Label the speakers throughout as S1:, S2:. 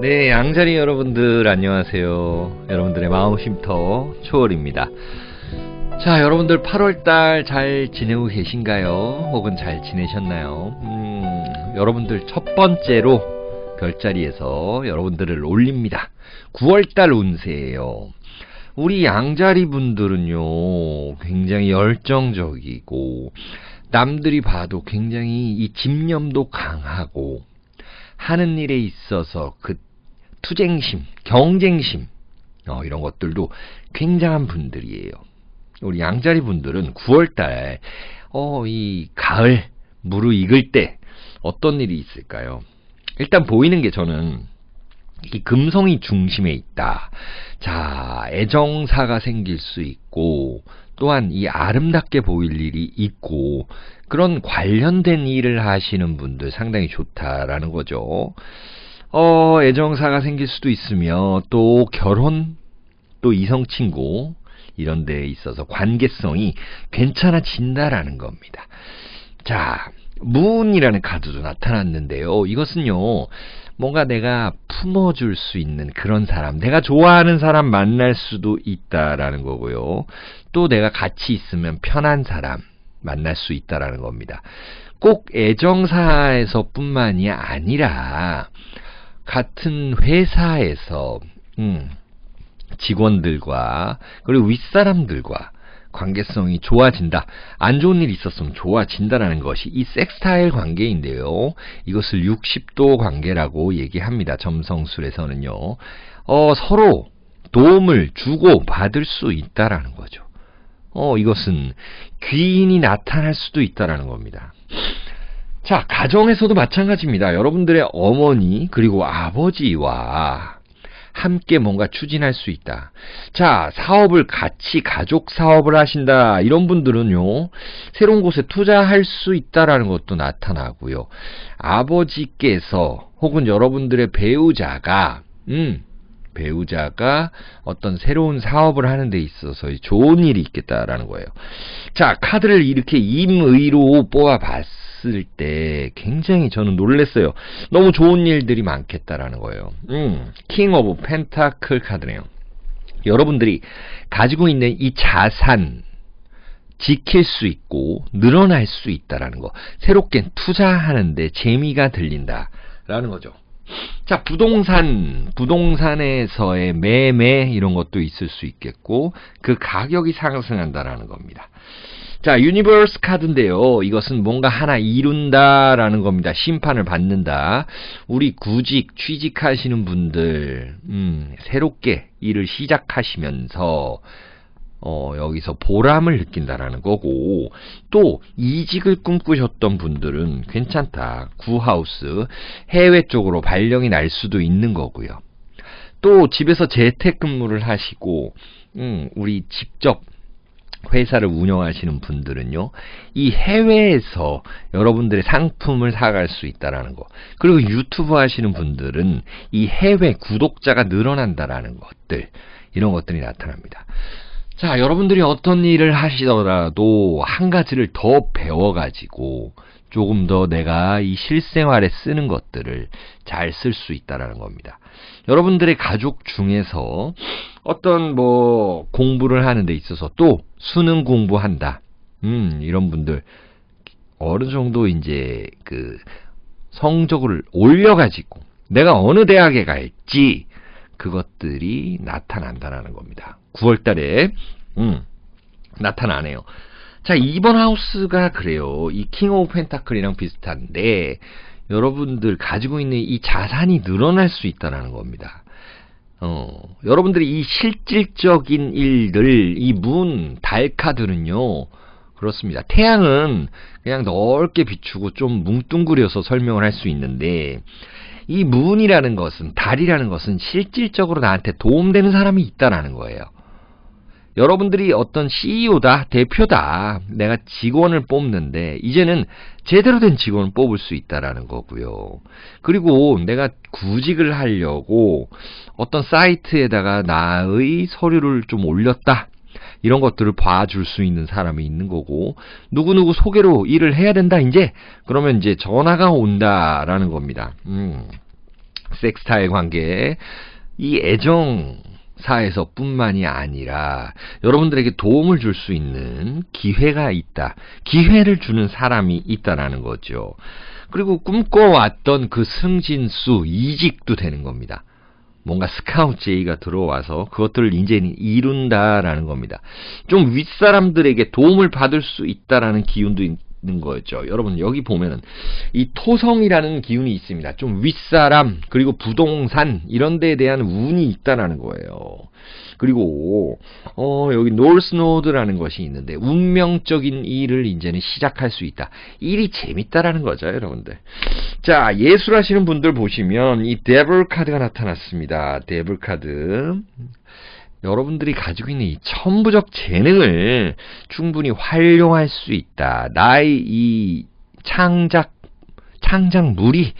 S1: 네, 양자리 여러분들 안녕하세요. 여러분들의 마음 쉼터 초월입니다. 자, 여러분들 8월달 잘 지내고 계신가요? 혹은 잘 지내셨나요? 음, 여러분들 첫 번째로 별자리에서 여러분들을 올립니다. 9월달 운세예요. 우리 양자리 분들은요, 굉장히 열정적이고, 남들이 봐도 굉장히 이 집념도 강하고, 하는 일에 있어서 그 투쟁심, 경쟁심, 어, 이런 것들도 굉장한 분들이에요. 우리 양자리 분들은 9월달, 어, 이 가을, 무르익을 때 어떤 일이 있을까요? 일단 보이는 게 저는 이 금성이 중심에 있다. 자, 애정사가 생길 수 있고, 또한 이 아름답게 보일 일이 있고, 그런 관련된 일을 하시는 분들 상당히 좋다라는 거죠. 어, 애정사가 생길 수도 있으며, 또 결혼, 또 이성 친구, 이런 데에 있어서 관계성이 괜찮아진다라는 겁니다. 자, 문이라는 카드도 나타났는데요. 이것은요, 뭔가 내가 품어줄 수 있는 그런 사람, 내가 좋아하는 사람 만날 수도 있다라는 거고요. 또 내가 같이 있으면 편한 사람 만날 수 있다라는 겁니다. 꼭 애정사에서 뿐만이 아니라 같은 회사에서 음, 직원들과 그리고 윗사람들과 관계성이 좋아진다. 안 좋은 일이 있었으면 좋아진다라는 것이 이 섹스타일 관계인데요. 이것을 60도 관계라고 얘기합니다. 점성술에서는요. 어, 서로 도움을 주고 받을 수 있다라는 거죠. 어, 이것은 귀인이 나타날 수도 있다라는 겁니다. 자, 가정에서도 마찬가지입니다. 여러분들의 어머니 그리고 아버지와 함께 뭔가 추진할 수 있다. 자, 사업을 같이 가족 사업을 하신다. 이런 분들은요, 새로운 곳에 투자할 수 있다라는 것도 나타나고요. 아버지께서 혹은 여러분들의 배우자가, 음, 배우자가 어떤 새로운 사업을 하는 데 있어서 좋은 일이 있겠다라는 거예요. 자, 카드를 이렇게 임의로 뽑아봤 을 때 굉장히 저는 놀랐어요. 너무 좋은 일들이 많겠다라는 거예요. 음, 킹 오브 펜타클 카드네요. 여러분들이 가지고 있는 이 자산, 지킬 수 있고 늘어날 수 있다라는 거. 새롭게 투자하는데 재미가 들린다라는 거죠. 자, 부동산, 부동산에서의 매매 이런 것도 있을 수 있겠고 그 가격이 상승한다라는 겁니다. 자, 유니버스 카드인데요. 이것은 뭔가 하나 이룬다라는 겁니다. 심판을 받는다. 우리 구직, 취직하시는 분들, 음, 새롭게 일을 시작하시면서 어, 여기서 보람을 느낀다라는 거고, 또, 이직을 꿈꾸셨던 분들은 괜찮다. 구하우스, 해외 쪽으로 발령이 날 수도 있는 거고요. 또, 집에서 재택근무를 하시고, 음, 우리 직접 회사를 운영하시는 분들은요, 이 해외에서 여러분들의 상품을 사갈 수 있다라는 거. 그리고 유튜브 하시는 분들은 이 해외 구독자가 늘어난다라는 것들, 이런 것들이 나타납니다. 자, 여러분들이 어떤 일을 하시더라도 한 가지를 더 배워가지고 조금 더 내가 이 실생활에 쓰는 것들을 잘 쓸 수 있다라는 겁니다. 여러분들의 가족 중에서 어떤 뭐 공부를 하는 데 있어서 또 수능 공부한다. 음, 이런 분들 어느 정도 이제 그 성적을 올려가지고 내가 어느 대학에 갈지 그것들이 나타난다라는 겁니다. 9월 달에, 음, 나타나네요. 자, 2번 하우스가 그래요. 이 킹 오브 펜타클이랑 비슷한데, 여러분들 가지고 있는 이 자산이 늘어날 수 있다는 겁니다. 어, 여러분들이 이 실질적인 일들, 이 문, 달 카드는요, 그렇습니다. 태양은 그냥 넓게 비추고 좀 뭉뚱그려서 설명을 할 수 있는데, 이 문이라는 것은, 달이라는 것은 실질적으로 나한테 도움되는 사람이 있다라는 거예요. 여러분들이 어떤 CEO다, 대표다, 내가 직원을 뽑는데, 이제는 제대로 된 직원을 뽑을 수 있다라는 거고요. 그리고 내가 구직을 하려고 어떤 사이트에다가 나의 서류를 좀 올렸다. 이런 것들을 봐줄 수 있는 사람이 있는 거고, 누구누구 소개로 일을 해야 된다, 이제? 그러면 이제 전화가 온다라는 겁니다. 음. 섹스타의 관계, 이 애정 사에서 뿐만이 아니라 여러분들에게 도움을 줄 수 있는 기회가 있다. 기회를 주는 사람이 있다라는 거죠. 그리고 꿈꿔왔던 그 승진수, 이직도 되는 겁니다. 뭔가 스카우트 제의가 들어와서 그것들을 이제 이룬다라는 겁니다. 좀 윗사람들에게 도움을 받을 수 있다라는 기운도 있 는 거죠. 여러분 여기 보면은 이 토성이라는 기운이 있습니다. 좀 윗사람 그리고 부동산 이런 데에 대한 운이 있다라는 거예요. 그리고 어 여기 노스노드라는 것이 있는데 운명적인 일을 이제는 시작할 수 있다. 일이 재밌다라는 거죠, 여러분들. 자, 예술하시는 분들 보시면 이 데블 카드가 나타났습니다. 데블 카드. 여러분들이 가지고 있는 이 천부적 재능을 충분히 활용할 수 있다. 나의 이 창작, 창작물이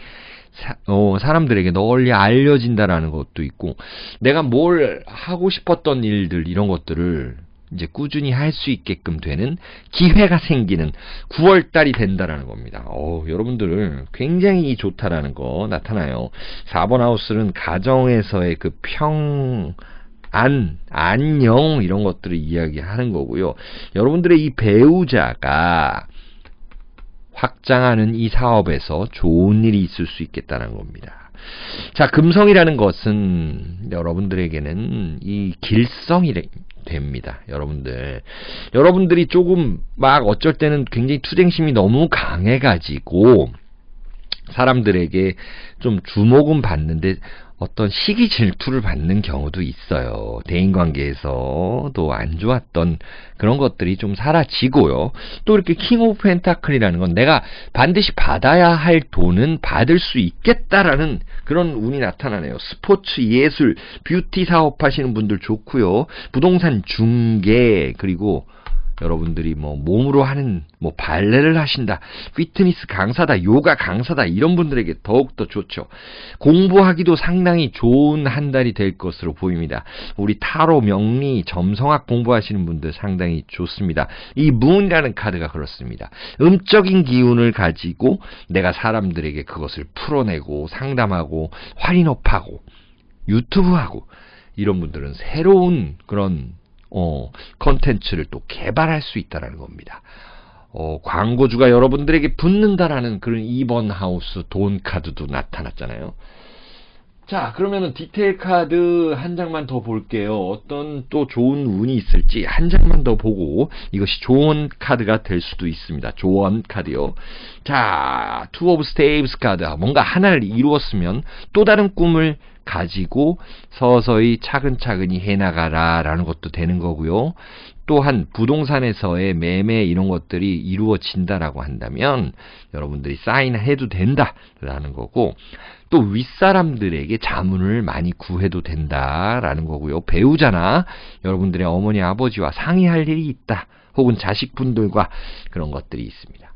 S1: 사, 어, 사람들에게 널리 알려진다라는 것도 있고, 내가 뭘 하고 싶었던 일들, 이런 것들을 이제 꾸준히 할 수 있게끔 되는 기회가 생기는 9월달이 된다라는 겁니다. 어, 여러분들 굉장히 좋다라는 거 나타나요. 4번 하우스는 가정에서의 그 평, 안, 안녕 이런 것들을 이야기하는 거고요. 여러분들의 이 배우자가 확장하는 이 사업에서 좋은 일이 있을 수 있겠다는 겁니다. 자, 금성이라는 것은 여러분들에게는 이 길성이 됩니다. 여러분들. 여러분들이 조금 막 어쩔 때는 굉장히 투쟁심이 너무 강해가지고 사람들에게 좀 주목은 받는데 어떤 시기 질투를 받는 경우도 있어요. 대인관계에서도 안 좋았던 그런 것들이 좀 사라지고요. 또 이렇게 킹 오브 펜타클이라는 건 내가 반드시 받아야 할 돈은 받을 수 있겠다라는 그런 운이 나타나네요. 스포츠, 예술, 뷰티 사업 하시는 분들 좋고요. 부동산 중개 그리고 여러분들이 뭐 몸으로 하는 뭐 발레를 하신다, 피트니스 강사다, 요가 강사다 이런 분들에게 더욱더 좋죠. 공부하기도 상당히 좋은 한 달이 될 것으로 보입니다. 우리 타로 명리 점성학 공부하시는 분들 상당히 좋습니다. 이 문이라는 카드가 그렇습니다. 음적인 기운을 가지고 내가 사람들에게 그것을 풀어내고 상담하고 활인업하고 유튜브하고 이런 분들은 새로운 그런 어, 컨텐츠를 또 개발할 수 있다는 겁니다. 어, 광고주가 여러분들에게 붙는다라는 그런 2번 하우스 돈 카드도 나타났잖아요. 자, 그러면은 디테일 카드 한 장만 더 볼게요. 어떤 또 좋은 운이 있을지 한 장만 더 보고 이것이 좋은 카드가 될 수도 있습니다. 조언 카드요. 자, 투 오브 스테이브스 카드. 뭔가 하나를 이루었으면 또 다른 꿈을 가지고 서서히 차근차근히 해나가라 라는 것도 되는 거고요. 또한 부동산에서의 매매 이런 것들이 이루어진다라고 한다면 여러분들이 사인해도 된다라는 거고 또 윗사람들에게 자문을 많이 구해도 된다라는 거고요. 배우자나 여러분들의 어머니 아버지와 상의할 일이 있다. 혹은 자식분들과 그런 것들이 있습니다.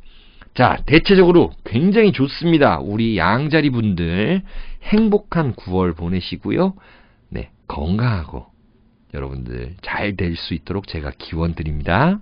S1: 자, 대체적으로 굉장히 좋습니다. 우리 양자리 분들 행복한 9월 보내시고요. 네, 건강하고 여러분들 잘 될 수 있도록 제가 기원 드립니다.